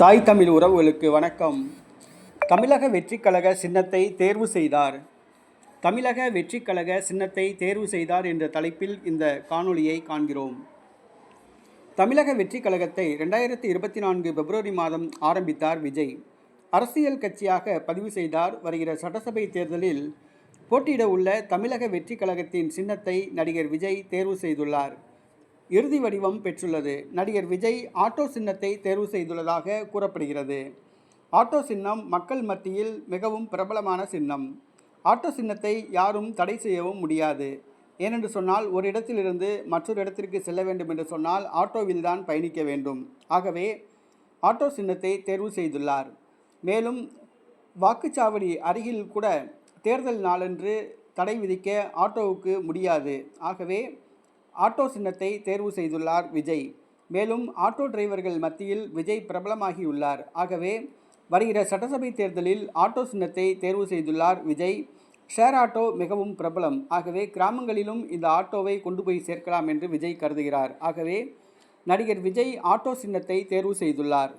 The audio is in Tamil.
தாய் தமிழ் உறவுகளுக்கு வணக்கம். தமிழக வெற்றிக்கழக சின்னத்தை தேர்வு செய்தார். தமிழக வெற்றிக்கழக சின்னத்தை தேர்வு செய்தார் என்ற தலைப்பில் இந்த காணொளியை காண்கிறோம். தமிழக வெற்றிக்கழகத்தை ரெண்டாயிரத்தி இருபத்தி நான்கு பிப்ரவரி மாதம் ஆரம்பித்தார் விஜய். அரசியல் கட்சியாக பதிவு செய்தார் வருகிற சட்டசபை தேர்தலில் போட்டியிட உள்ள தமிழக வெற்றிக்கழகத்தின் சின்னத்தை நடிகர் விஜய் தேர்வு செய்துள்ளார். இறுதி வடிவம் பெற்றுள்ளது. நடிகர் விஜய் ஆட்டோ சின்னத்தை தேர்வு செய்துள்ளதாக கூறப்படுகிறது. ஆட்டோ சின்னம் மக்கள் மத்தியில் மிகவும் பிரபலமான சின்னம். ஆட்டோ சின்னத்தை யாரும் தடை செய்யவும் முடியாது. ஏனென்று சொன்னால் ஒரு இடத்திலிருந்து மற்றொரு இடத்திற்கு செல்ல வேண்டும் என்று சொன்னால் ஆட்டோவில் தான் பயணிக்க வேண்டும். ஆகவே ஆட்டோ சின்னத்தை தேர்வு செய்துள்ளார். மேலும் வாக்குச்சாவடி அருகில் கூட தேர்தல் நாளன்று தடை விதிக்க ஆட்டோவுக்கு முடியாது. ஆகவே ஆட்டோ சின்னத்தை தேர்வு செய்துள்ளார் விஜய். மேலும் ஆட்டோ டிரைவர்கள் மத்தியில் விஜய் பிரபலமாகியுள்ளார். ஆகவே வருகிற சட்டசபை தேர்தலில் ஆட்டோ சின்னத்தை தேர்வு செய்துள்ளார் விஜய். ஷேர் ஆட்டோ மிகவும் பிரபலம். ஆகவே கிராமங்களிலும் இந்த ஆட்டோவை கொண்டு போய் சேர்க்கலாம் என்று விஜய் கருதுகிறார். ஆகவே நடிகர் விஜய் ஆட்டோ சின்னத்தை தேர்வு செய்துள்ளார்.